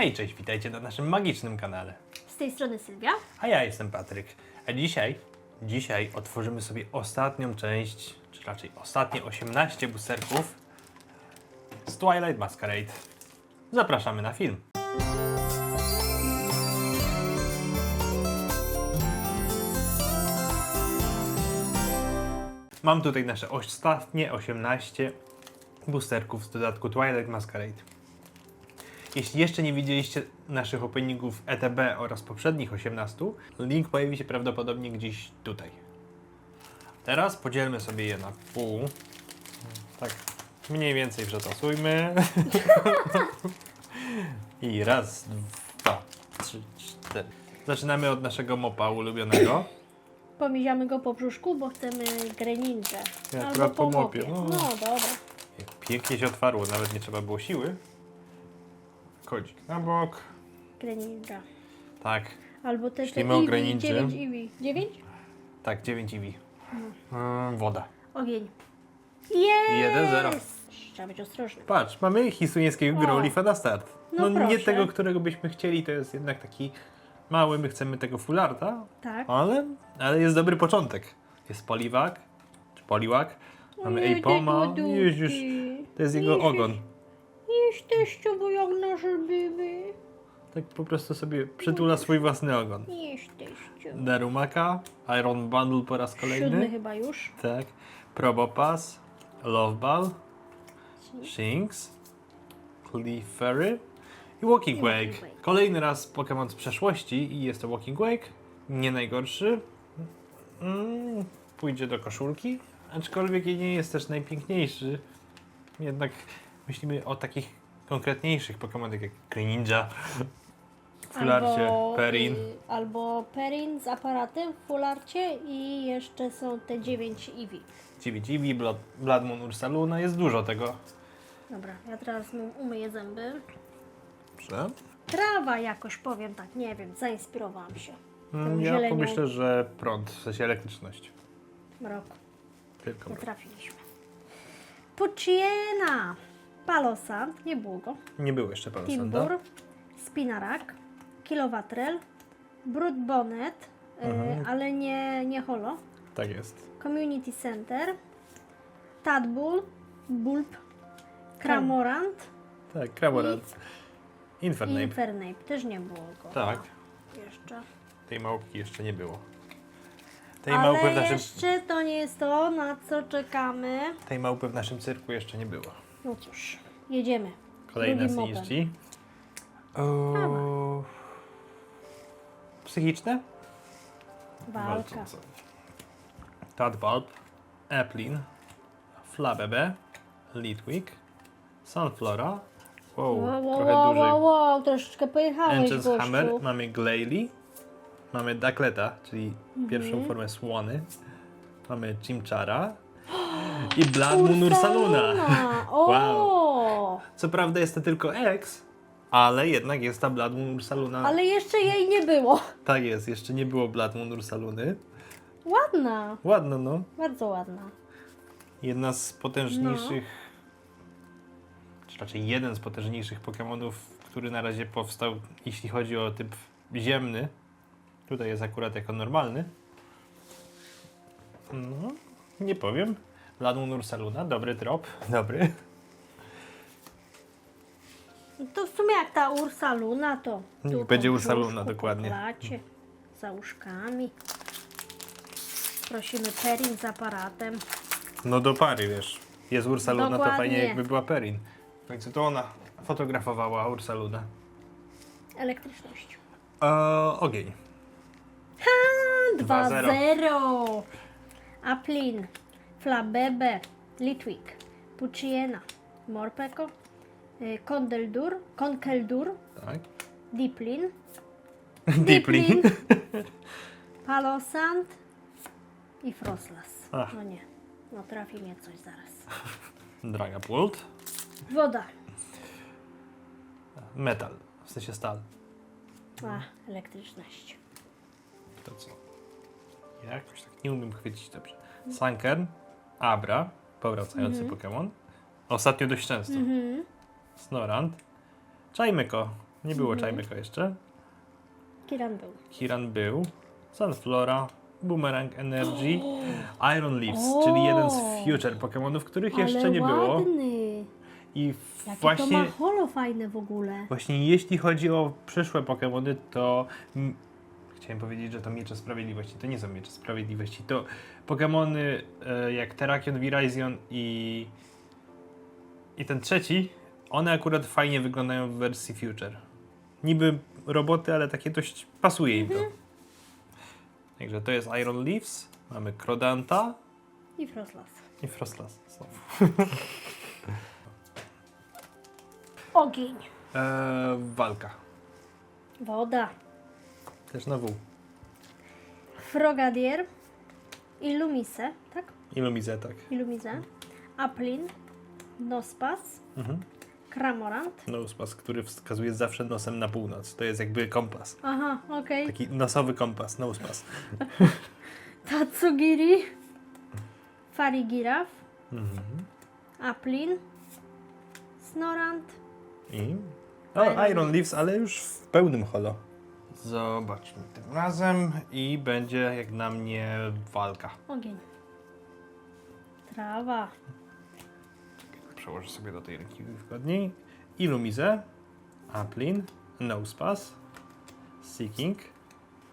Hej, cześć, witajcie na naszym magicznym kanale. Z tej strony Sylwia. A ja jestem Patryk. A dzisiaj, dzisiaj otworzymy sobie ostatnią część, czy raczej ostatnie 18 boosterków z Twilight Masquerade. Zapraszamy na film. Mam tutaj nasze ostatnie 18 boosterków z dodatku Twilight Masquerade. Jeśli jeszcze nie widzieliście naszych openingów ETB oraz poprzednich 18, link pojawi się prawdopodobnie gdzieś tutaj. Teraz podzielmy sobie je na pół. Tak mniej więcej przetasujmy. I raz, dwa, trzy, cztery. Zaczynamy od naszego mopa ulubionego. Pomiziamy go po brzuszku, bo chcemy grę ninja. Ja Albo akurat po mopie, no. No. dobra. Pięknie się otwarło, nawet nie trzeba było siły. Kodzik na bok. Grę ninja. Tak, Albo też te Myślimy o Eevee, grę ninja. 9 Eevee. 9? tak, 9 EV. Mhm. Mm, woda. Ogień. Jest! 1-0. Trzeba być ostrożny. Patrz, mamy hiszpańskiego O. Growlifa na start. No No, nie proszę. tego, którego byśmy chcieli, to jest jednak taki mały, my chcemy tego fularta, Tak. ale, ale jest dobry początek. Jest poliwak, czy poliwak, mamy Ojej, te już, już, to jest jego ogon. Jesteście, bo jak nasze były. Tak po prostu sobie przytula swój własny ogon. Jesteście. Darumaka, Iron Bundle po raz Siódmy kolejny, chyba już. tak, Probopass, Love Ball, Shinx, Clefairy i Walking I Wake. Kolejny raz Pokémon z przeszłości i jest to Walking Wake. Nie najgorszy. Mm, pójdzie do koszulki, aczkolwiek nie jest też najpiękniejszy. Jednak myślimy o takich konkretniejszych Pokémonach jak Greninja, Fularcie, Albo, Perin. albo Perin z aparatem w fularcie i jeszcze są te 9 Eevee. Cibi Cibi, Blood, Blood Moon Ursaluna, jest dużo tego. Dobra, ja teraz mu umyję zęby. Dobrze. Trawa jakoś, powiem tak, nie wiem, zainspirowałam się. Mm, Ja zielenią. pomyślę, że prąd, w sensie elektryczność. Mrok, Tylko mrok. trafiliśmy. Pucciena, Palosant, nie było go. Nie było jeszcze Palosanda. Timbur, Spinarak, Kilowatrel, Broodbonnet, y, Mhm. ale nie, nie holo. Tak jest. Community Center, Tadbull, Bulb, Cramorant Tak, Kraborant. i Infernape. Infernape. Też nie było go. Tak. Jeszcze. Tej małpki jeszcze nie było. Tej Ale małpy, w naszym, jeszcze to nie jest to, na co czekamy. tej małpy w naszym cyrku jeszcze nie było. No cóż, jedziemy. Kolejna z Drugim mopem. liści. O... Psychiczne? Walka. Walczące. Tadbulb, Applin, Flabebe, Litwick, Sunflora. Wow, Wow, wow, trochę wow, dłużej. wow, wow, troszeczkę pojechałeś, gościu. Hammer, mamy Glalie, mamy Duckleta, czyli Mhm. pierwszą formę Słony, mamy Chimchara i Blood Moon Ursaluna. O! Wow. Co prawda jest to tylko X, ale jednak jest ta Blood Moon Ursaluna. Ale jeszcze jej nie było. Tak jest, jeszcze nie było Blood Moon Ursaluny. Ładna, Ładno, no. bardzo ładna. Jedna z potężniejszych, No. czy raczej jeden z potężniejszych Pokémonów, który na razie powstał, jeśli chodzi o typ ziemny. Tutaj jest akurat jako normalny. No, nie powiem. Ladun Ursaluna, dobry trop, dobry. No To w sumie jak ta Ursaluna, to Niech tu będzie po Ursaluna, brzuszku, dokładnie. Po klacie, za uszkami. Prosimy Perin z aparatem. No do pary, wiesz. Jest Ursaluna, to Dokładnie. fajnie jakby była Perin. W końcu to ona fotografowała Ursalunę. Elektryczność. E, ogień. Ha, 2-0. 2-0. Aplin, Flabebe, Litwick, Pucciena, Morpeko, y, Kondeldur, Konkeldur, Tak. Diplin, Deeply. Palosant i Froslas. Ach. No nie, no trafi mnie coś zaraz. Dragapult. Woda. Metal. W sensie stal. A, elektryczność. To co? Jakoś tak nie umiem chwycić dobrze. Sankern. Abra. Powracający Pokémon. Ostatnio dość często. Mhm. Snorant. Czajmyko. Nie było Chimeko jeszcze. Kiran był. Kiran był. Sunflora. Boomerang Energy. Iron Leaves, O! czyli jeden z Future Pokémonów, których jeszcze Ale nie było. ładny. I Jakie właśnie... to ma holo fajne w ogóle. Właśnie jeśli chodzi o przyszłe Pokémony, to chciałem powiedzieć, że to Miecze Sprawiedliwości. To nie są Miecze Sprawiedliwości. To Pokémony e, jak Terrakion, Virizion i i ten trzeci, one akurat fajnie wyglądają w wersji Future. Niby roboty, ale takie dość pasuje im to. Także to jest Iron Leaves, mamy Krodanta I Frostlas. i Frostlass. znowu. Ogień. E, walka. Woda. Też na W. Frogadier. Illumise, tak? Illumise, tak. Illumise. Aplin. Nospas. Mhm. Kramorant. Nospas, który wskazuje zawsze nosem na północ. To jest jakby kompas. Aha, okej. Taki nosowy kompas, nospas. Tatsugiri. Farigiraf. Mhm. Aplin. Snorant. I? O, Iron Leaves, ale już w pełnym holo. Zobaczmy tym razem i będzie jak na mnie walka. Ogień. Trawa. Przełożę sobie do tej ręki wygodniej. Illumise, Aplin, Nospas, Seeking,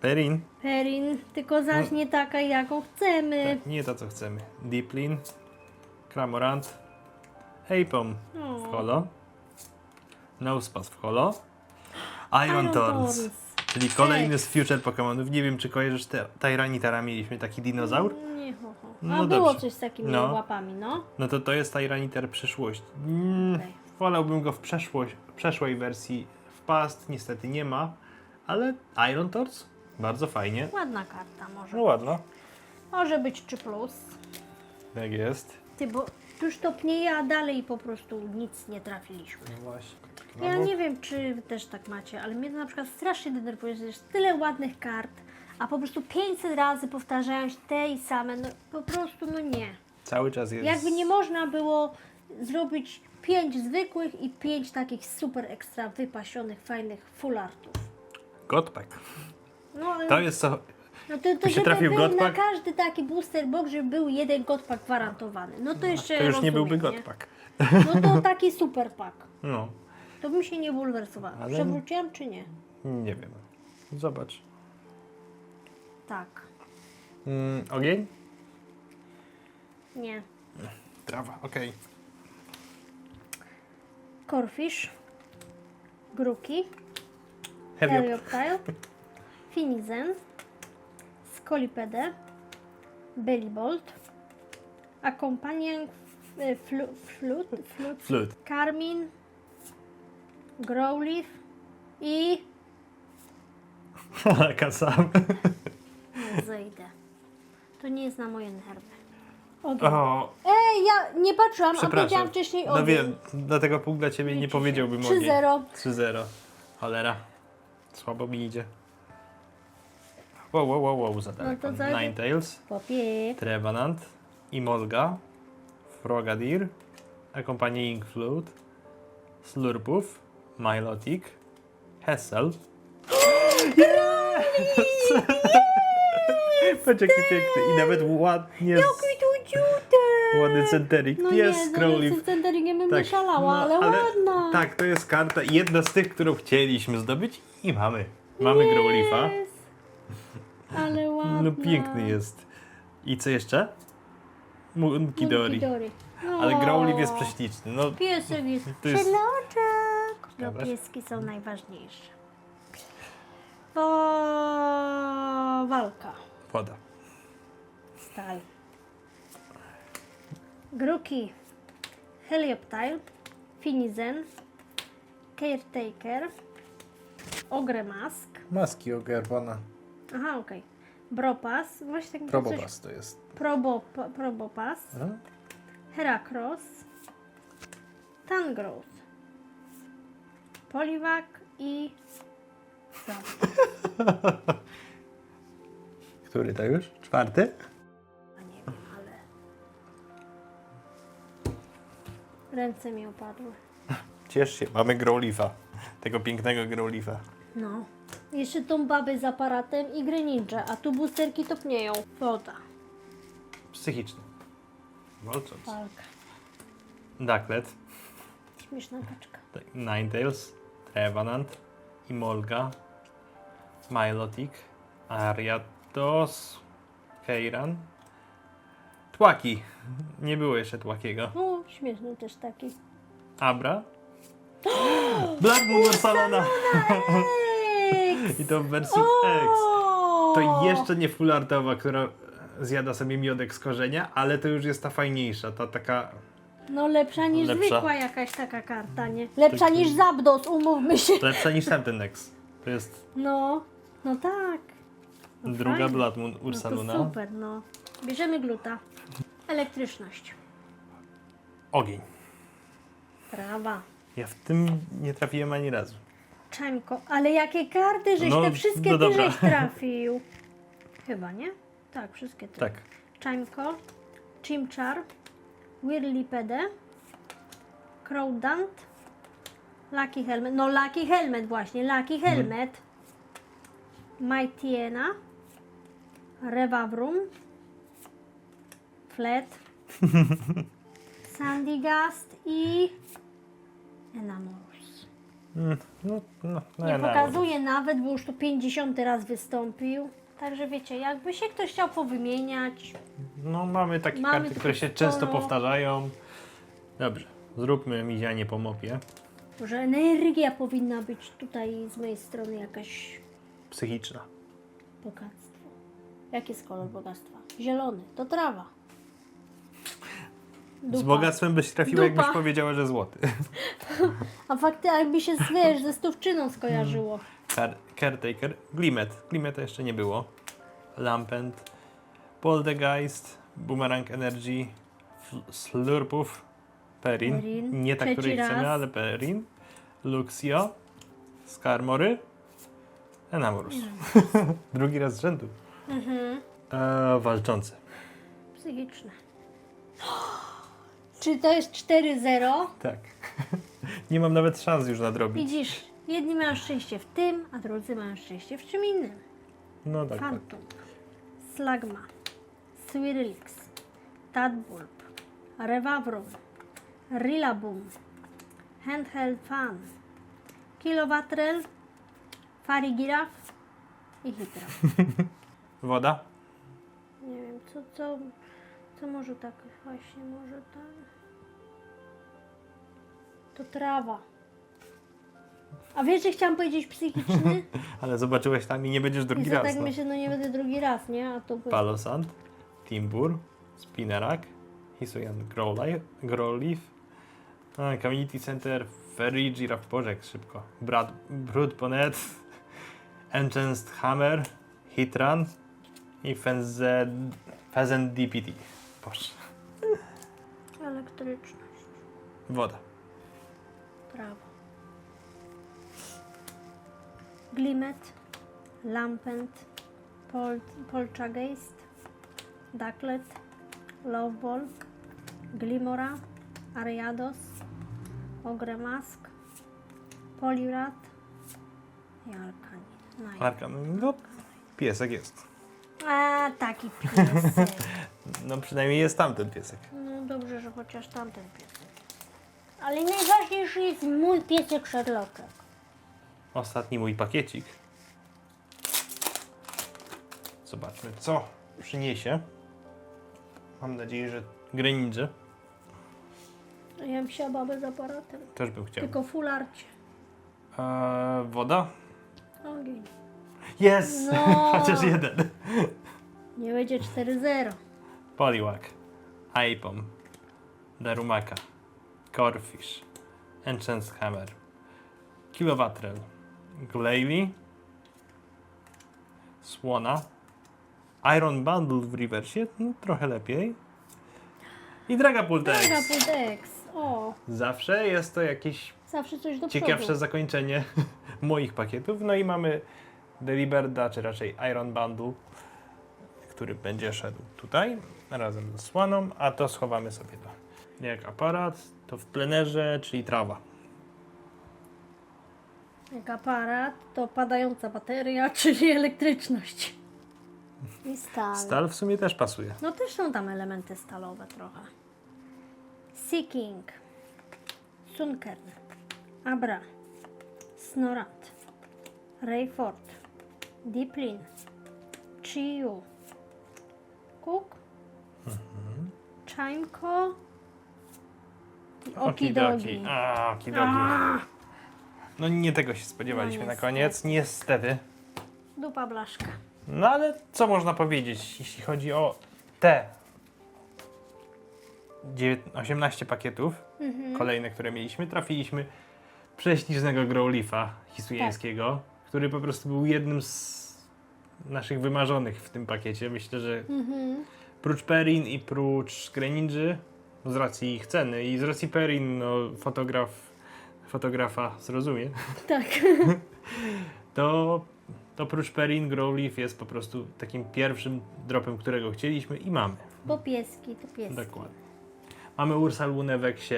Perin. Perin, tylko zaś nie taka, jaką chcemy. Tak, nie to co chcemy. Deeplin, Cramorant, Apom w holo, Nospas w holo, Iron, Iron Thorns, Thorns. Czyli kolejny z Future Pokémonów. Nie wiem czy kojarzysz te Tyranitara, mieliśmy taki dinozaur. Nie, ho, ho. A No było dobrze. coś z takimi No. łapami, no. No to to jest Tyranitar przyszłość. Mm, Okej. Wolałbym go w przeszłość, przeszłej wersji w past, niestety nie ma, ale Iron Thorns bardzo fajnie. Ładna karta może. No ładno. Może być 3 plus. Tak jest. Ty, bo już topnieje, a dalej po prostu nic nie trafiliśmy. No właśnie. Ja nie wiem, czy wy też tak macie, ale mnie to na przykład strasznie denerwuje, że jest tyle ładnych kart, a po prostu 500 razy powtarzają się te i same. No po prostu, no nie. Cały czas jest. Jakby nie można było zrobić 5 zwykłych i 5 takich super ekstra wypasionych, fajnych full artów. Godpack. No, ale- To jest co. no to, to się żeby trafił był Godpack? na każdy taki booster box, żeby był jeden godpack gwarantowany. No to jeszcze To już nie rozumiem, byłby Godpack. No to taki super pack. No, To bym się nie bulwersowała. Ale- Przewróciłam czy nie? nie wiem. Zobacz. Tak. Mm, ogień? Nie. Trawa, okej. Corfish. Gruki. Helioptile. Finizen. Scolipede. Bellibolt. Akompanian e, flu, flut, flut, Flut. Carmin. Growleaf. I... Kasam. Zejdę. To nie jest na moje nerwy. Ogień. O, Ej, ja nie patrzyłam, a przepraszam. powiedziałam wcześniej No ogień. wiem, dlatego punkt dla ciebie nie powiedziałbym 3-0. ogień. 3-0. Cholera. Słabo mi idzie. Wow, wow, wow, wow, za daleko. No to za- Ninetales, Popie. Trevenant, Imolga, Frogadier, Accompanying Flute, Slurpów, Milotic, Hessel. Patrz jaki piękny i nawet ładnie, z- Jaki tu ciutek! ładny centerik. No jest nie, Crowleaf. z centerigiem bym nie szalała, no, ale, ładna. Tak, to jest karta, jedna z tych, którą chcieliśmy zdobyć i mamy. Mamy Growleafa. Jest. Ale ładna. No piękny jest. I co jeszcze? Munkidori. Munkidori. No. Ale Growleaf jest prześliczny. No, Piesek jest. To jest-. No pieski są najważniejsze. To walka. woda. Stal. Gruki. Helioptile. Finizen. Caretaker. Ogremask. Maski ogarwana. Aha, okej. Bropas. Właśnie tak coś... Probobas to jest. Probo, probopas. No? Heracross. Tangrowth. Poliwak i... Co? Który to już? Czwarty? A nie wiem, ale... Ręce mi opadły. Ciesz się, mamy Growleafa. tego pięknego Growlifa. No. Jeszcze tą babę z aparatem i grę ninja, a tu boosterki topnieją. Woda. Psychiczny. Walcząc. Walka. Ducklet, Śmieszna kaczka. Ninetales, Trevenant, Imolga, Milotic, Ariados, Keiran, Tłaki. Nie było jeszcze Tłakiego. O, śmieszny też taki. Abra. Black Moon Ursalona. I to w wersji X. To jeszcze nie fullartowa, która zjada sobie miodek z korzenia, ale to już jest ta fajniejsza, ta taka... No lepsza niż Lepsza. zwykła jakaś taka karta, nie? Lepsza niż Zapdos, umówmy się. lepsza niż tamten X. To jest No, no tak. No druga fajnie. Blood Moon No Ursaluna. to super, no. Bierzemy gluta. Elektryczność. Ogień. Trawa. Ja w tym nie trafiłem ani razu. Czemko. Ale jakie karty, żeś No, te wszystkie no ty dobra. żeś trafił. Chyba, nie? Tak, wszystkie ty. Tak. Chimco, Chimchar, Whirlipede, Crowdant, Lucky Helmet. No Lucky Helmet właśnie, Lucky Mhm. Helmet. Mightyena, Revavrum, Flet, Sandygast i Enamorus. Mm, No, no, no, Nie pokazuje nawet, bo już tu 50 raz wystąpił. Także wiecie, jakby się ktoś chciał powymieniać, No mamy takie Mamy karty, które się takie często sporo. powtarzają. Dobrze, zróbmy mizianie po mopie. Może energia powinna być tutaj z mojej strony jakaś Psychiczna. bogactwo. Jaki jest kolor bogactwa? Zielony, to trawa. Z Dupa. bogactwem byś trafiła, Dupa. jakbyś powiedziała, że złoty. A fakty jakby się wiesz, ze stówczyną skojarzyło. Car- Caretaker, Glimet. Glimeta jeszcze nie było. Lampent, Poltergeist, Boomerang Energy, Slurpów, Perin. Perin. Nie ta, Trzeci której chcemy, ale Perin. Luxio, Skarmory, Enamorus. Drugi raz z rzędu. Mhm. E, walczące. Psychiczne. Czy to jest 4-0? Tak. nie mam nawet szans już nadrobić. Widzisz, jedni mają szczęście w tym, a drudzy mają szczęście w czym innym. No tak, tak. Phantom, Slagma, Swirlix, Tadbulb, Revavrum, Rillaboom, Handheld Fan, Kilowatrel, Farigiraf i Hydra. Woda? Nie wiem, co, co, co może tak właśnie, może tak... To trawa. A wiesz, że chciałam powiedzieć psychiczny? Ale zobaczyłeś tam i nie będziesz I drugi że raz. tak no. myślę, no nie będę drugi raz, nie? A to by... Palosand, Timbur, Spinarak, Hisuian Growleaf, a, Community Center, Ferry, Giraffe, Boże, jak szybko, Brad, Brood Bonnet, Enchanced Hammer, Hitran i Fenzen, Pheasant DPT. Boże. Elektryczność, Woda. prawo. Glimet, Lampent, Pol Polchageist, Ducklet, Loveball, Glimora, Ariados, Ogremask, Poliwrat i Alkanin. Nice. Arkan, no, piesek jest. A, taki piesek. No przynajmniej jest tamten piesek. No dobrze, że chociaż tamten piesek. Ale najważniejszy jest mój piesek Sherlockek. Ostatni mój pakiecik. Zobaczmy, co przyniesie. Mam nadzieję, że Greninja A Ja bym chciała babę z aparatem. też bym chciał. Tylko fularcie. Eee, woda? Ogień. Jest! No. Chociaż jeden. Nie będzie 4-0. Poliwag, Aipom, Darumaka, Corfish, Enchant's Hammer, Kilowatrel, Glalie, Słona, Iron Bundle w reversie, no, trochę lepiej. I Dragapult X. Dragapult X. O, Zawsze jest to jakieś zawsze coś do ciekawsze przodu. zakończenie moich pakietów. No i mamy Deliberda, czy raczej Iron Bundle, który będzie szedł tutaj razem z słaną, a to schowamy sobie to. Jak aparat, to w plenerze, czyli trawa. Jak aparat, to padająca bateria, czyli elektryczność. I stal. Stal w sumie też pasuje. No też są tam elementy stalowe trochę. Seeking, Sunkern, Abra, Snorat, Rayford, Deeplin, Chiyu, Cook, Chimco i Okidogi. A, okidogi. No nie tego się spodziewaliśmy No na niestety. koniec, niestety. Dupa blaszka. No ale co można powiedzieć, jeśli chodzi o te 9 18 pakietów, Mhm. kolejne, które mieliśmy, trafiliśmy prześlicznego Growleafa hisujeńskiego, który po prostu był jednym z naszych wymarzonych w tym pakiecie. Myślę, że Mhm. prócz Perin i prócz Greninja, z racji ich ceny i z racji Perin, no fotograf, fotografa zrozumie, Tak. to, to prócz Perin Growleaf jest po prostu takim pierwszym dropem, którego chcieliśmy i mamy. Bo pieski to pieski. Dokładnie. Mamy Ursalunę w Eksie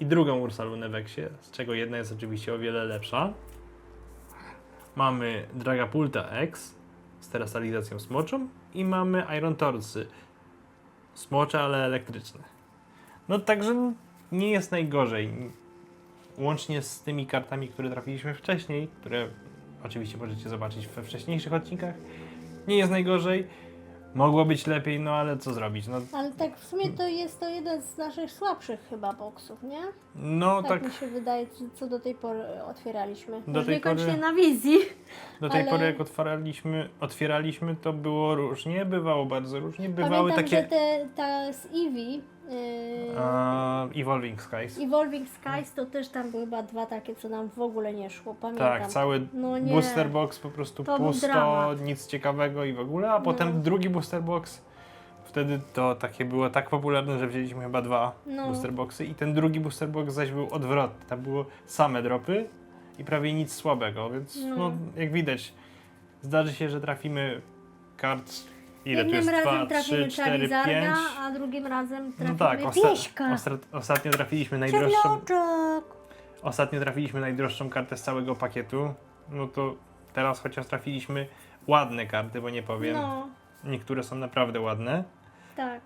i drugą Ursalunę w Eksie, z czego jedna jest oczywiście o wiele lepsza. Mamy Dragapulta X z terasalizacją smoczą i mamy Iron Torsy. Smocze, ale elektryczne. No także nie jest najgorzej. Łącznie z tymi kartami, które trafiliśmy wcześniej, które oczywiście możecie zobaczyć we wcześniejszych odcinkach, nie jest najgorzej. Mogło być lepiej, no ale co zrobić? No, Ale tak w sumie to jest to jeden z naszych słabszych chyba boksów, nie? no Tak, tak, mi się wydaje, co- co do tej pory otwieraliśmy. Do Może tej niekoniecznie pory- na wizji. do tej ale- pory jak otwieraliśmy, otwieraliśmy, to było różnie, bywało bardzo różnie. Bywały Pamiętam, takie że te, ta z Eevee, a, Evolving Skies. Evolving Skies, to też tam były chyba dwa takie, co nam w ogóle nie szło. Pamiętam. Tak, cały No nie. booster box po prostu To był pusto, dramat. nic ciekawego i w ogóle, a potem No. drugi booster box. Wtedy to takie było tak popularne, że wzięliśmy chyba dwa No. booster boxy i ten drugi booster box zaś był odwrotny. Tam było same dropy i prawie nic słabego, więc no. No. jak widać zdarzy się, że trafimy kart ile tu Jednym jest? razem 2, trafimy 3, 4, 5. Charizarda, a drugim razem No trafimy tak, osta- Pieśka. ostra- ostatnio trafiliśmy najdroższą, ostatnio trafiliśmy najdroższą kartę z całego pakietu. No to teraz chociaż trafiliśmy ładne karty, bo nie powiem. No, Niektóre są naprawdę ładne, tak.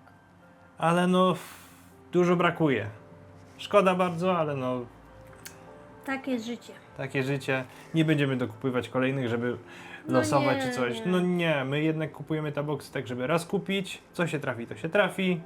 ale no dużo brakuje. Szkoda bardzo, ale no Tak jest życie. takie życie. Nie będziemy dokupywać kolejnych, żeby No losować nie, czy coś. nie. No nie, my jednak kupujemy te boxy tak, żeby raz kupić, co się trafi, to się trafi,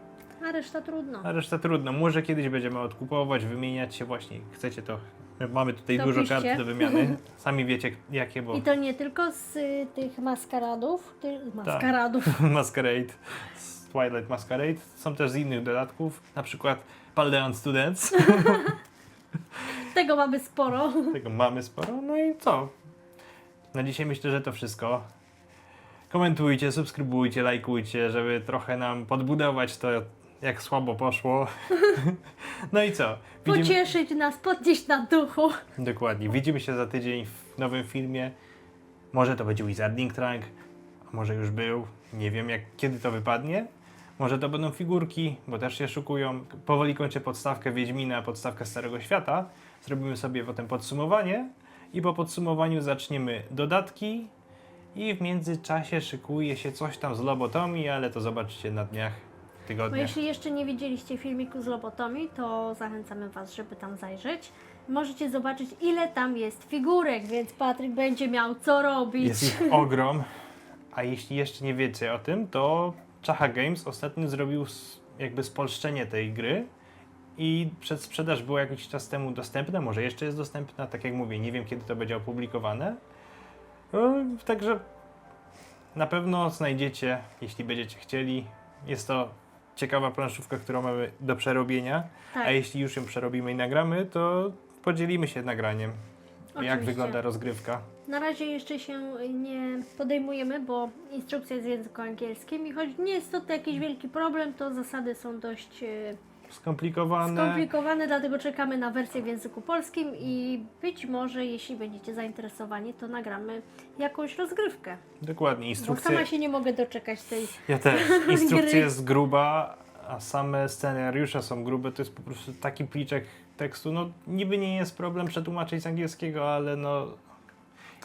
A reszta trudno. a reszta trudno. Może kiedyś będziemy odkupować, wymieniać się właśnie. Chcecie to. My mamy tutaj To dużo piszcie. kart do wymiany. Sami wiecie jakie, bo I to nie tylko z y, tych maskaradów, ty, Tak. maskaradów, Masquerade, z Twilight Masquerade. Są też z innych dodatków, na przykład Paldeon Students. tego mamy sporo. Tego mamy sporo. No i co? Na dzisiaj myślę, że to wszystko. Komentujcie, subskrybujcie, lajkujcie, żeby trochę nam podbudować to, jak słabo poszło. No i co? Widzimy... Pocieszyć nas, podnieść na duchu. Dokładnie. Widzimy się za tydzień w nowym filmie. Może to będzie Wizarding Trunk, a może już był. Nie wiem, jak, kiedy to wypadnie. Może to będą figurki, bo też się szukują. Powoli kończę podstawkę Wiedźmina, podstawkę Starego Świata. Zrobimy sobie potem podsumowanie i po podsumowaniu zaczniemy dodatki i w międzyczasie szykuje się coś tam z lobotomii, ale to zobaczycie na dniach, tygodniach. jeśli jeszcze nie widzieliście filmiku z lobotomii, to zachęcamy Was, żeby tam zajrzeć. Możecie zobaczyć, ile tam jest figurek, więc Patryk będzie miał co robić. Jest ich ogrom. A jeśli jeszcze nie wiecie o tym, to Czacha Games ostatnio zrobił jakby spolszczenie tej gry i przedsprzedaż była jakiś czas temu dostępna, może jeszcze jest dostępna, tak jak mówię, nie wiem kiedy to będzie opublikowane. No, Także na pewno znajdziecie, jeśli będziecie chcieli. Jest to ciekawa planszówka, którą mamy do przerobienia, Tak, a jeśli już ją przerobimy i nagramy, to podzielimy się nagraniem. Jak oczywiście. wygląda rozgrywka. Na razie jeszcze się nie podejmujemy, bo instrukcja jest w języku angielskim i choć nie jest to, to jakiś wielki problem, to zasady są dość e, Skomplikowane. skomplikowane, dlatego czekamy na wersję w języku polskim i być może, jeśli będziecie zainteresowani, to nagramy jakąś rozgrywkę. Dokładnie, Bo instrukcja. sama się nie mogę doczekać tej. Ja też. Instrukcja jest gruba, a same scenariusze są grube. To jest po prostu taki pliczek tekstu. No, niby nie jest problem przetłumaczyć z angielskiego, ale no,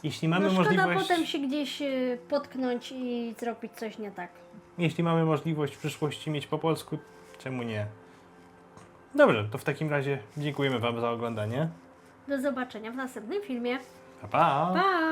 Jeśli mamy no szkoda możliwość, potem się gdzieś y, potknąć i zrobić coś nie tak. jeśli mamy możliwość w przyszłości mieć po polsku, czemu nie? Dobrze, to w takim razie dziękujemy Wam za oglądanie. Do zobaczenia w następnym filmie. Pa, pa! Pa!